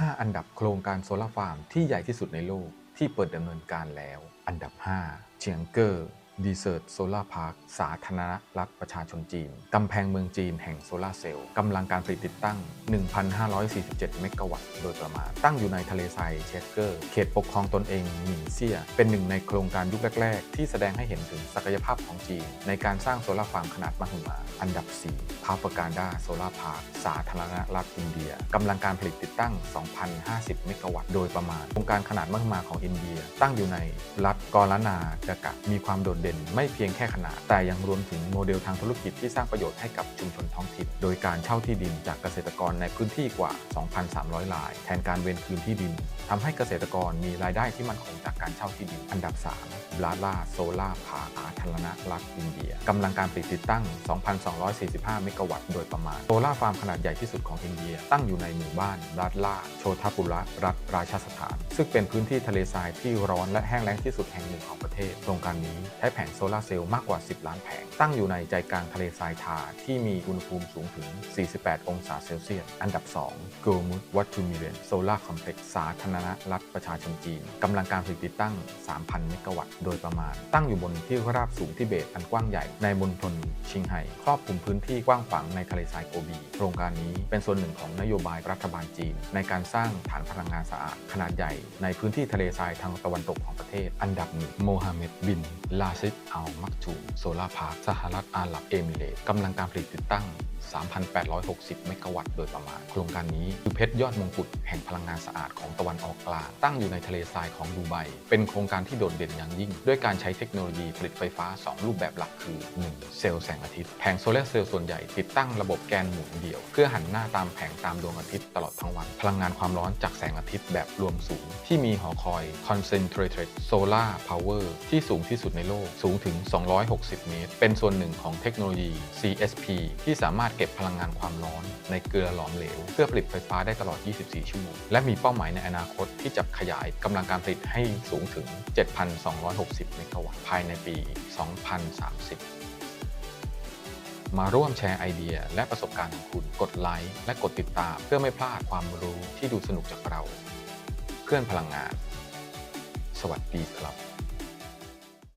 5 อันดับโครงการโซลาร์ฟาร์มที่ใหญ่ที่สุดในโลกที่เปิดดำเนินการแล้ว อันดับ 5 เชียงเกอร์ ดีเซ r ร์ตโซลาร์พาร์คสาธารณรัฐประชาชนจีน กำแพงเมืองจีนแห่งโซลาร์เซลล์กำลังการผลิตติดตั้ง 1,547 เมกะวัตต์โดยประมาณ ตั้งอยู่ในทะเลทรายเชสเกอร์ เขตปกครองตนเองหมิงเซีย เป็นหนึ่งในโครงการยุคแรก ๆ ที่แสดงให้เห็นถึงศักยภาพของจีน ในการสร้างโซลาร์ฟาร์มขนาดมหึมา อันดับ 4 พาปการดาโซลาร์พาร์คสาธารณรัฐอินเดียกำลังการผลิตติดตั้ง 2,050 เมกะวัตต์โดยประมาณ โครงการขนาดมหึมาของอินเดีย ตั้งอยู่ในรัฐกอลนาดากะมีความโดดเด่น ไม่เพียงแค่ขนาด แต่ยังรวมถึงโมเดลทางธุรกิจที่สร้างประโยชน์ให้กับชุมชนท้องถิ่น โดยการเช่าที่ดินจากเกษตรกรในพื้นที่กว่า 2,300ราย แทนการเวนคืนที่ดินทำให้เกษตรกรมีรายได้ที่มั่นคงจากการเช่าที่ดิน อันดับ 3 บลาล่าโซล่าพาสาธารณรัฐอินเดียกำลังการผลิตติดตั้ง 2,245 เมกะวัตต์โดยประมาณ โซล่าฟาร์มขนาดใหญ่ที่สุดของอินเดีย ตั้งอยู่ในหมู่บ้านลาล่า โชทาปุระรัฐราชสถาน ซึ่งเป็นพื้นที่ทะเลทรายที่ร้อนและแห้งแล้งที่สุดแห่งหนึ่งของประเทศ โครงการนี้ใช้แผงโซลาร์เซลล์มากกว่า 10 ล้านแผง ตั้งอยู่ในใจกลางทะเลทรายทาที่มีอุณหภูมิสูงถึง 48 องศาเซลเซียส อันดับ2โกมุดวัตถุมิเรนโซลาร์คอมเพล็กซ์สาธารณรัฐประชาชนจีนกำลังการผลิตติดตั้ง 3,000 เมกะวัตต์โดยประมาณ ตั้งอยู่บนที่ราบสูงทิเบตอันกว้างใหญ่ในมณฑลชิงไห่ครอบคลุมพื้นที่กว้างขวางในทะเลทรายโกบี โครงการนี้เป็นส่วนหนึ่งของนโยบายรัฐบาลจีน ในการสร้างฐานพลังงานสะอาดขนาดใหญ่ ในพื้นที่ทะเลทรายทางตะวันตกของประเทศ อันดับหนึ่งโมฮัมเหม็ดบินลาซิดอัลมักจูโซลาร์พาร์คสหรัฐอาหรับเอมิเรตส์กำลังการผลิตติดตั้ง 3,860 เมกะวัตต์โดยประมาณ โครงการนี้คือเพชรยอดมงกุฎแห่งพลังงานสะอาดของตะวันออกกลาง ตั้งอยู่ในทะเลทรายของดูไบ เป็นโครงการที่โดดเด่นอย่างยิ่ง ด้วยการใช้เทคโนโลยีผลิตไฟฟ้า 2 รูปแบบหลักคือ 1. เซลล์แสงอาทิตย์ แผงโซลาร์เซลล์ส่วนใหญ่ติดตั้งระบบแกนหมุนเดี่ยว เพื่อหันหน้าตามแผงตามดวงอาทิตย์ตลอดทั้งวัน พลังงานความร้อนจากแสงอาทิตย์แบบรวมสูงที่มีหอคอย Concentrated Solar Power ที่สูงที่สุดในโลกสูงถึง 260 เมตร เป็นส่วนหนึ่งของเทคโนโลยี CSP ที่สามารถเก็บพลังงานความร้อน ในเกลือหลอมเหลว เพื่อผลิตไฟฟ้าได้ตลอด 24 ชั่วโมง และมีเป้าหมายในอนาคตที่จะขยายกำลังการผลิตให้สูงถึง 7,260 เมกะวัตต์ภายในปี 2030มาร่วมแชร์ไอเดียและประสบการณ์ของคุณ กดไลค์และกดติดตามเพื่อไม่พลาดความรู้ที่ดูสนุกจากเรา เพื่อนพลังงาน สวัสดีครับ